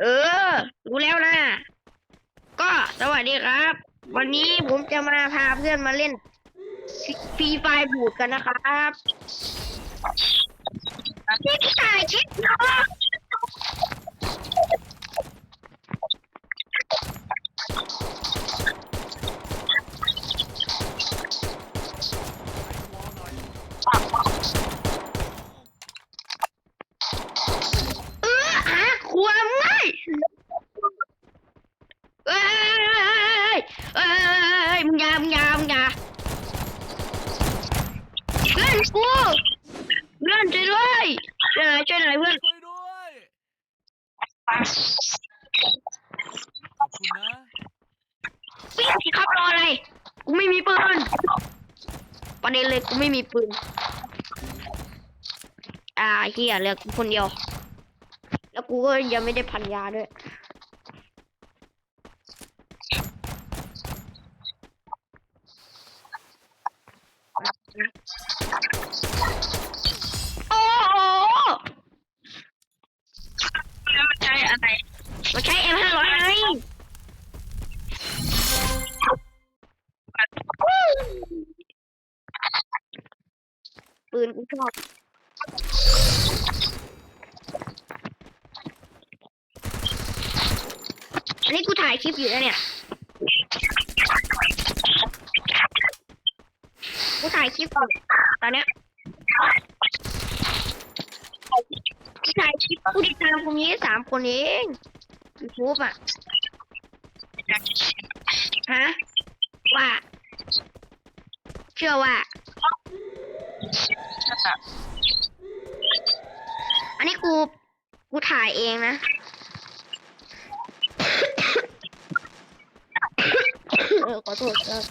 เออ รู้แล้วนะ ก็สวัสดีครับ วันนี้ผมจะมาพาเพื่อนมาเล่นฟรีไฟบูดกันนะครับนี่พี่ถ่ายคลิปเนาะเออหาความง่า เอ้ยเอ้ยมึงอยามึงอยามึงอยาเพื่อนกูเพื่อนช่วยด้วยช่วยหน่อยช่วยหน่อยเพื่อน ช่วยด้วยขอบคุณนะวิ่งสิครับรออะไร กูไม่มีปืน ประเด็นเลยกูไม่มีปืน อ่าเฮียเหลือกูคนเดียวแล้ว กูก็ยังไม่ได้พันยาด้วย โอ้โหแล้วมันใช้อะไรมันใช้ M ห้าร้อยไงปืนกูชอบ อันนี้กูถ่าย คลิปอยู่นะเนี่ยกูถ่ายคลิปอยู่ตอนเนี้ยกูถ่ายคลิปกูติดตามคนนี้สามคนเองยูทูบอะฮะว่า เชื่อว่า อันนี้กู กูถ่ายเองนะ เออขอโทษครับ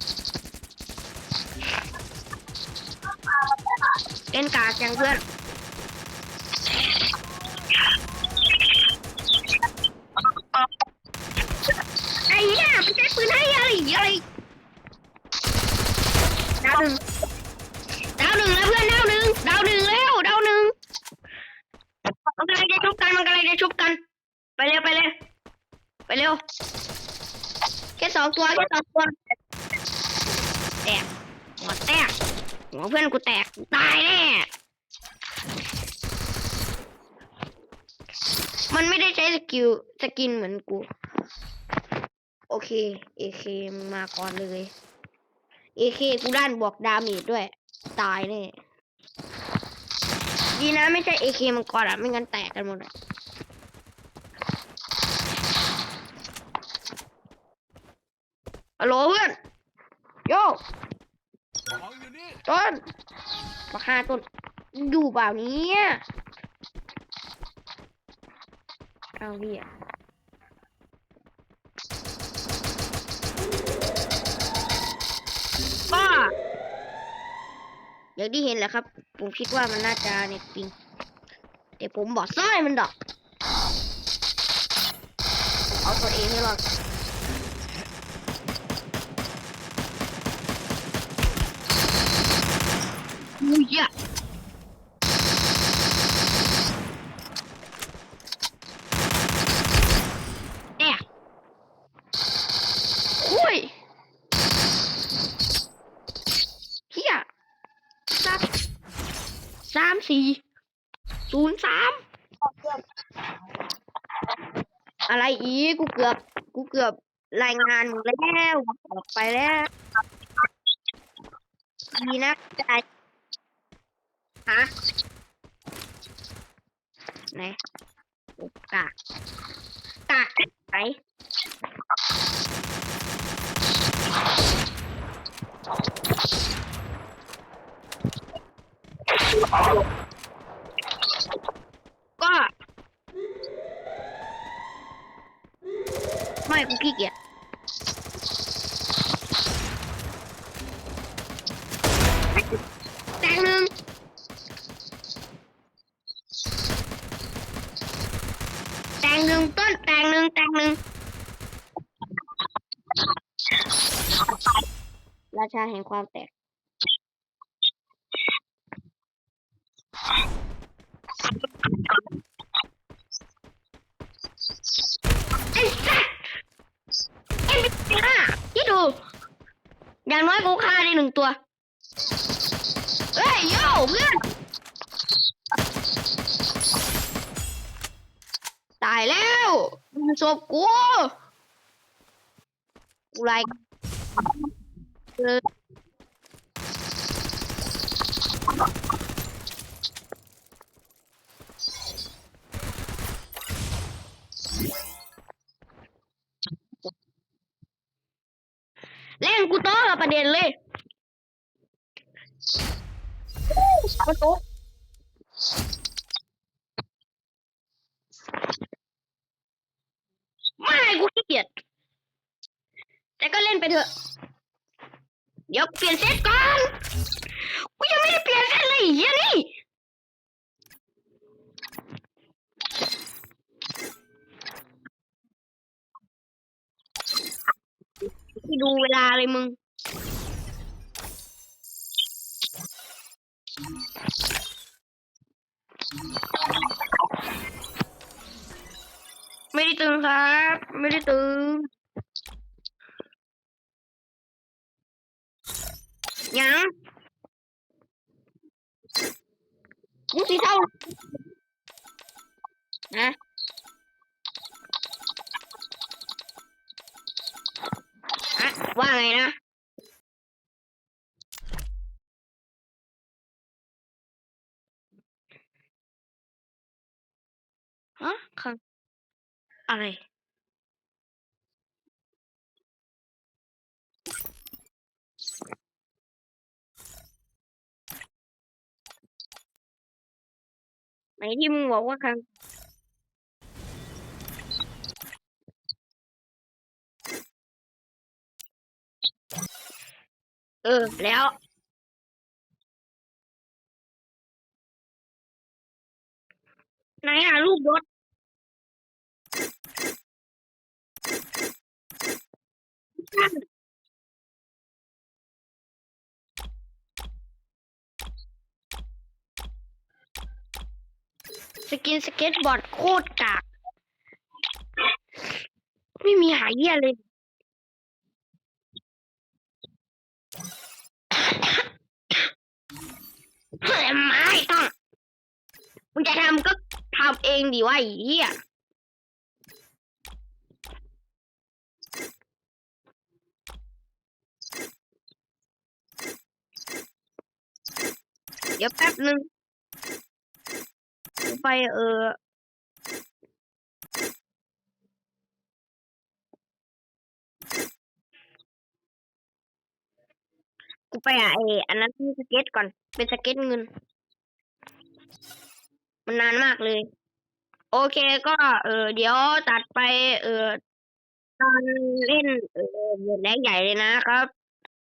เล่นกากยังเพื่อนไอ้เนี่ยมันใช้ปืนให้อะไรอะไรดาวหนึ่งดาวหนึ่งแล้วเพื่อนดาวหนึ่งดาวหนึ่งแล้วดาวหนึ่งมันกำลังจะชุบกันมันกำลังจะชุบกัน ไปเร็วไปเร็วไปเร็ว แค่สองตัวแค่สองตัวแตกหัวแตกหัวเพื่อนกูแตกตายแน่มันไม่ได้ใช้สกิลสกินเหมือนกู โอเคเอเคมาก่อนเลยเอเคกูด้านบวกดาเมจด้วย ตายแน่ดีนะไม่ใช่เอเคมังกรอะ ไม่งั้นแตกกันหมดอะ ฮัลโหลเพื่อนโยของอยู่นี่ต้นมาฆ่าต้นอยู่เปล่าเนี้เอาเหี้ยก็อย่างที่เห็นแหละครับ ผมคิดว่ามันน่าจะเน็ตปิงแต่ผมบอกซ้ายมันดอก เอาตัวเองให้รอด อุ้ยอะเนี่ยอุ้ยเฮียสามสามสี่ศูนย์สามอะไรอีกกูเกือบ กูเกือบรายงานมึงแล้วออกไปแล้วดีนะได้ ฮะไหนโอ้กากกากไหนก็ไม่กูขี้เกียจ งหนึ่งแตงหนึ่งราชาแห่งความแตก ไอ้สัสเอ็มบีห้ายี่ดู อย่างน้อยกูฆ่าได้หนึ่งตัว เฮ้ยโย่เพื่อน ตายแล้ว มันศพกูกูไล่เออเล่นกูโต้กับประเด็นเลยกูโต้ไม่กูขี้เกียจ แต่ก็เล่นไปเถอะ เดี๋ยวเปลี่ยนเซตก่อน กูยังไม่ได้เปลี่ยนเซตเลยเฮียนี่ที่ดูเวลาเลยมึงไม่ได้ตึงครับ ไม่ได้ตึง ยังมึงสีเท่านะอะว่าไงนะฮะคังอะไร ไหนที่มึงบอกว่าคังเออ แล้ว ไหนอะรูปรถ สกินสเก็ตบอร์ดโคตรกากไม่มีหายเยี่ยเลย ไม่ต้องมึงจะทำก็ทำเองดีว่าอ้เหี้ยเดี๋ยวแป๊บนึง ไปเออ กูไปหาไออันนั้นที่สเก็ตก่อน เป็นสเก็ตเงิน มันนานมากเลย โอเคก็ เออ เดี๋ยวตัดไป เออตอนเล่น เออเดือดแรงใหญ่เลยนะครับ